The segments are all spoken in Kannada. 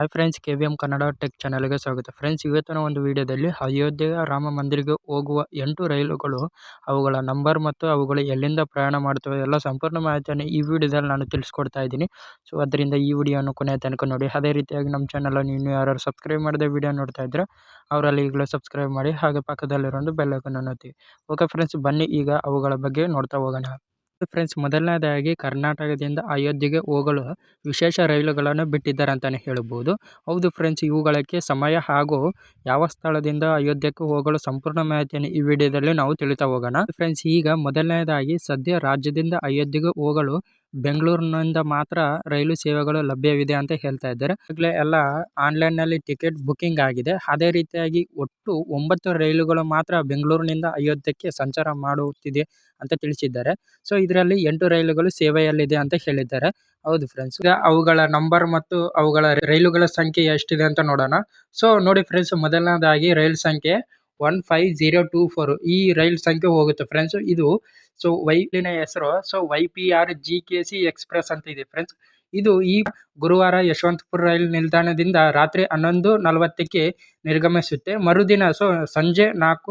Hi friends K V M Kannada tech ಚಾನಲ್ಗೆ ಸ್ವಾಗತ. ಫ್ರೆಂಡ್ಸ್ ಇವತ್ತಿನ ಒಂದು ವಿಡಿಯೋದಲ್ಲಿ ಅಯೋಧ್ಯೆಯ ರಾಮ ಮಂದಿರಕ್ಕೆ ಹೋಗುವ ಎಂಟು ರೈಲುಗಳು, ಅವುಗಳ ನಂಬರ್ ಮತ್ತು ಅವುಗಳು ಎಲ್ಲಿಂದ ಪ್ರಯಾಣ ಮಾಡ್ತವೆ ಎಲ್ಲ ಸಂಪೂರ್ಣ ಮಾಹಿತಿಯನ್ನು ಈ ವಿಡಿಯೋದಲ್ಲಿ ನಾನು ತಿಳಿಸ್ಕೊಡ್ತಾ ಇದ್ದೀನಿ. ಸೊ ಅದರಿಂದ ಈ ವಿಡಿಯೋನ ಕೊನೆಯ ತನಕ ನೋಡಿ. ಅದೇ ರೀತಿಯಾಗಿ ನಮ್ಮ ಚಾನಲನ್ನು ಇನ್ನೂ ಯಾರು ಸಬ್ಸ್ಕ್ರೈಬ್ ಮಾಡದೆ ವಿಡಿಯೋ ನೋಡ್ತಾ ಇದ್ರೆ, ಅವರಲ್ಲಿ ಈಗಲೇ ಸಬ್ಸ್ಕ್ರೈಬ್ ಮಾಡಿ, ಹಾಗೆ ಪಕ್ಕದಲ್ಲಿರೋ ಒಂದು ಬೆಲ್ಲೈಕನ್ನು ಒತ್ತಿ. ಓಕೆ ಫ್ರೆಂಡ್ಸ್ ಬನ್ನಿ ಈಗ ಅವುಗಳ ಬಗ್ಗೆ ನೋಡ್ತಾ ಹೋಗೋಣ. ಫ್ರೆಂಡ್ಸ್, ಮೊದಲನೇದಾಗಿ ಕರ್ನಾಟಕದಿಂದ ಅಯೋಧ್ಯೆಗೆ ಹೋಗಲು ವಿಶೇಷ ರೈಲುಗಳನ್ನು ಬಿಟ್ಟಿದ್ದಾರೆ ಅಂತಲೇ ಹೇಳ್ಬೋದು. ಹೌದು ಫ್ರೆಂಡ್ಸ್ ಇವುಗಳಕ್ಕೆ ಸಮಯ ಹಾಗೂ ಯಾವ ಸ್ಥಳದಿಂದ ಅಯೋಧ್ಯೆಗೆ ಹೋಗಲು ಸಂಪೂರ್ಣ ಮಾಹಿತಿಯನ್ನು ಈ ವಿಡಿಯೋದಲ್ಲಿ ನಾವು ತಿಳಿತಾ ಹೋಗೋಣ. ಫ್ರೆಂಡ್ಸ್, ಈಗ ಮೊದಲನೇದಾಗಿ ಸದ್ಯ ರಾಜ್ಯದಿಂದ ಅಯೋಧ್ಯೆಗೆ ಹೋಗಲು ಬೆಂಗಳೂರಿನಿಂದ ಮಾತ್ರ ರೈಲು ಸೇವೆಗಳು ಲಭ್ಯವಿದೆ ಅಂತ ಹೇಳ್ತಾ ಇದ್ದಾರೆ. ಈಗಲೇ ಎಲ್ಲ ಆನ್ಲೈನ್ನಲ್ಲಿ ಟಿಕೆಟ್ ಬುಕ್ಕಿಂಗ್ ಆಗಿದೆ. ಅದೇ ರೀತಿಯಾಗಿ ಒಟ್ಟು ಒಂಬತ್ತು ರೈಲುಗಳು ಮಾತ್ರ ಬೆಂಗಳೂರಿನಿಂದ ಅಯೋಧ್ಯಕ್ಕೆ ಸಂಚಾರ ಮಾಡುತ್ತಿದೆ ಅಂತ ತಿಳಿಸಿದ್ದಾರೆ. ಸೊ, ಇದರಲ್ಲಿ ಎಂಟು ರೈಲುಗಳು ಸೇವೆಯಲ್ಲಿದೆ ಅಂತ ಹೇಳಿದ್ದಾರೆ. ಹೌದು ಫ್ರೆಂಡ್ಸ್ ಈಗ ಅವುಗಳ ನಂಬರ್ ಮತ್ತು ಅವುಗಳ ರೈಲುಗಳ ಸಂಖ್ಯೆ ಎಷ್ಟಿದೆ ಅಂತ ನೋಡೋಣ. ಸೊ, ನೋಡಿ ಫ್ರೆಂಡ್ಸ್ ಮೊದಲನೇದಾಗಿ ರೈಲ್ ಸಂಖ್ಯೆ one five zero two four ಈ ರೈಲ್ ಸಂಖ್ಯೆ ಹೋಗುತ್ತೆ ಫ್ರೆಂಡ್ಸ್ ಇದು ಸೊ ವೈಲಿನ ಹೆಸರು so Y P R G K C express ಅಂತ ಇದೆ ಫ್ರೆಂಡ್ಸ್ ಇದು ಈ ಗುರುವಾರ ಯಶವಂತಪುರ ರೈಲು ನಿಲ್ದಾಣದಿಂದ ರಾತ್ರಿ ಹನ್ನೊಂದು ನಲವತ್ತಕ್ಕೆ ನಿರ್ಗಮಿಸುತ್ತೆ. ಮರುದಿನ ಸೊ ಸಂಜೆ ನಾಲ್ಕು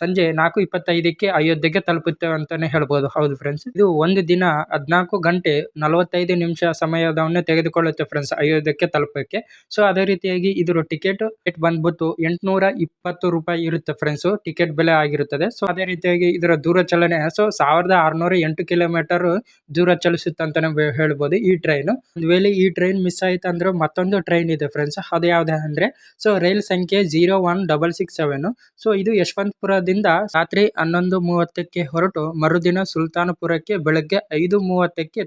ಸಂಜೆ ನಾಲ್ಕು ಇಪ್ಪತ್ತೈದಕ್ಕೆ ಅಯೋಧ್ಯೆಗೆ ತಲುಪುತ್ತೆ ಅಂತಾನೆ ಹೇಳ್ಬೋದು. ಹೌದು ಫ್ರೆಂಡ್ಸ್ ಇದು ಒಂದು ದಿನ ಹದಿನಾಲ್ಕು ಗಂಟೆ ನಲವತ್ತೈದು ನಿಮಿಷ ಸಮಯದವನ್ನೇ ತೆಗೆದುಕೊಳ್ಳುತ್ತೆ ಫ್ರೆಂಡ್ಸ್ ಅಯೋಧ್ಯೆಗೆ ತಲುಪಕ್ಕೆ ಸೊ ಅದೇ ರೀತಿಯಾಗಿ ಇದರ ಟಿಕೆಟ್ ಬಂದ್ಬಿಟ್ಟು ಎಂಟುನೂರ ಇಪ್ಪತ್ತು ರೂಪಾಯಿ ಇರುತ್ತೆ ಫ್ರೆಂಡ್ಸ್ ಟಿಕೆಟ್ ಬೆಲೆ ಆಗಿರುತ್ತದೆ. ಸೊ ಅದೇ ರೀತಿಯಾಗಿ ಇದರ ದೂರ ಚಲನೆ ಸೊ ಸಾವಿರದ ಆರುನೂರ ಎಂಟು ಕಿಲೋಮೀಟರ್ ದೂರ ಚಲಿಸುತ್ತೆ ಅಂತಾನೆ ಹೇಳ್ಬೋದು ಈ ಟ್ರೈನ್ ಒಂದು ವೇಳೆ ಈ ಟ್ರೈನ್ ಮಿಸ್ ಆಯ್ತು ಅಂದ್ರೆ ಮತ್ತೊಂದು ಟ್ರೈನ್ ಇದೆ ಫ್ರೆಂಡ್ಸ್ ಅದು ಯಾವ್ದು ಅಂದ್ರೆ ಸೊ ರೈಲ್ ಸಂಖ್ಯೆ zero one double six seven so ಇದು ಯಶವಂತಪುರ ದಿಂದ ರಾತ್ರಿ ಹನ್ನೊಂದು ಮೂವತ್ತಕ್ಕೆ ಹೊರಟು ಮರುದಿನ ಸುಲ್ತಾನಪುರಕ್ಕೆ ಬೆಳಗ್ಗೆ ಐದು ಮೂವತ್ತಕ್ಕೆ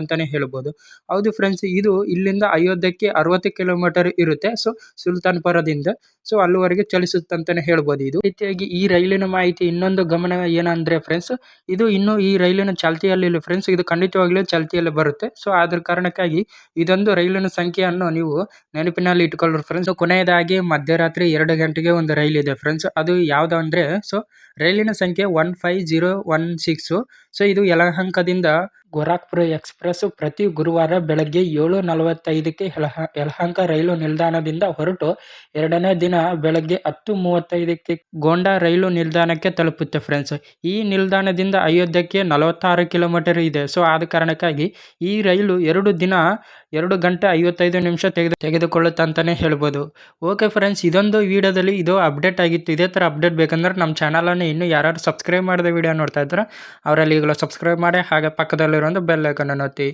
ಅಂತಾನೆ ಹೇಳ್ಬೋದು. ಹೌದು ಫ್ರೆಂಡ್ಸ್ ಇದು ಇಲ್ಲಿಂದ ಅಯೋಧ್ಯಕ್ಕೆ ಅರವತ್ತು ಕಿಲೋಮೀಟರ್ ಇರುತ್ತೆ. ಸೊ ಸುಲ್ತಾನಪುರದಿಂದ ಸೊ ಅಲ್ಲಿವರೆಗೆ ಚಲಿಸುತ್ತಂತಾನೆ ಹೇಳ್ಬೋದು ಇದು. ರೀತಿಯಾಗಿ ಈ ರೈಲಿನ ಮಾಹಿತಿ ಇನ್ನೊಂದು ಗಮನ ಏನಂದ್ರೆ ಫ್ರೆಂಡ್ಸ್ ಇದು ಇನ್ನು ಈ ರೈಲಿನ ಚಾಲ್ತಿಯಲ್ಲಿ ಫ್ರೆಂಡ್ಸ್ ಇದು ಖಂಡಿತವಾಗ್ಲೂ ಚಾಲ್ತಿಯಲ್ಲಿ ಬರುತ್ತೆ. ಸೊ ಅದ್ರ ಕಾರಣಕ್ಕಾಗಿ ಇದೊಂದು ರೈಲಿನ ಸಂಖ್ಯೆಯನ್ನು ನೀವು ನೆನಪಿನಲ್ಲಿ ಇಟ್ಕೊಳ್ಳ್ರಿ ಫ್ರೆಂಡ್ಸ್ ಕೊನೆಯದಾಗಿ ಮಧ್ಯರಾತ್ರಿ ಎರಡು ಗಂಟೆಗೆ ಒಂದು ರೈಲ್ ಇದೆ ಫ್ರೆಂಡ್ಸ್ ಅದು ಯಾವ್ದು ಅಂದ್ರೆ ಸೊ ರೈಲಿನ ಸಂಖ್ಯೆ one five zero one six so ಇದು ಯಲಹಂಕದಿಂದ ಗೋರಖ್ಪುರ ಎಕ್ಸ್‌ಪ್ರೆಸ್ ಪ್ರತಿ ಗುರುವಾರ ಬೆಳಗ್ಗೆ ಏಳು ನಲವತ್ತೈದಕ್ಕೆ ಯಲಹ, ಯಲಹಂಕ ರೈಲು ನಿಲ್ದಾಣದಿಂದ ಹೊರಟು ಎರಡನೇ ದಿನ ಬೆಳಗ್ಗೆ ಹತ್ತು ಮೂವತ್ತೈದಕ್ಕೆ ಗೋಂಡಾ ರೈಲು ನಿಲ್ದಾಣಕ್ಕೆ ತಲುಪುತ್ತೆ ಫ್ರೆಂಡ್ಸ್ ಈ ನಿಲ್ದಾಣದಿಂದ ಅಯೋಧ್ಯಕ್ಕೆ ನಲವತ್ತಾರು ಕಿಲೋಮೀಟರ್ ಇದೆ. ಸೊ ಆದ ಕಾರಣಕ್ಕಾಗಿ ಈ ರೈಲು ಎರಡು ದಿನ ಎರಡು ಗಂಟೆ ಐವತ್ತೈದು ನಿಮಿಷ ತೆಗೆದು, ತೆಗೆದುಕೊಳ್ಳುತ್ತೆ ಅಂತಲೇ ಹೇಳ್ಬೋದು. ಓಕೆ ಫ್ರೆಂಡ್ಸ್ ಇದೊಂದು ವಿಡಿಯೋದಲ್ಲಿ ಇದು ಅಪ್ಡೇಟ್ ಆಗಿತ್ತು. ಇದೇ ಥರ ಅಪ್ಡೇಟ್ ಬೇಕಂದ್ರೆ ನಮ್ಮ ಚಾನಲನ್ನು ಇನ್ನೂ ಯಾರು ಸಬ್ಸ್ಕ್ರೈಬ್ ಮಾಡಿದ ವಿಡಿಯೋ ನೋಡ್ತಾ ಇದ್ದಾರೆ ಅವರಲ್ಲಿ ಈಗಲೂ ಸಬ್ಸ್ಕ್ರೈಬ್ ಮಾಡಿ, ಹಾಗೆ ಪಕ್ಕದಲ್ಲಿರೋ ಒಂದು ಬೆಲ್ ಐಕನನ್ನು ಒತ್ತಿ.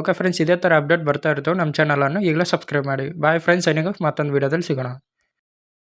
ಓಕೆ ಫ್ರೆಂಡ್ಸ್ ಇದೇ ಥರ ಅಪ್ಡೇಟ್ ಬರ್ತಾ ಇರ್ತವೆ, ನಮ್ಮ ಚಾನಲನ್ನು ಈಗಲೂ ಸಬ್ಸ್ಕ್ರೈಬ್ ಮಾಡಿ. ಬಾಯ್ ಫ್ರೆಂಡ್ಸ್ ಏನಿಗೂ ಮತ್ತೊಂದು ವೀಡಿಯೋದಲ್ಲಿ ಸಿಗೋಣ.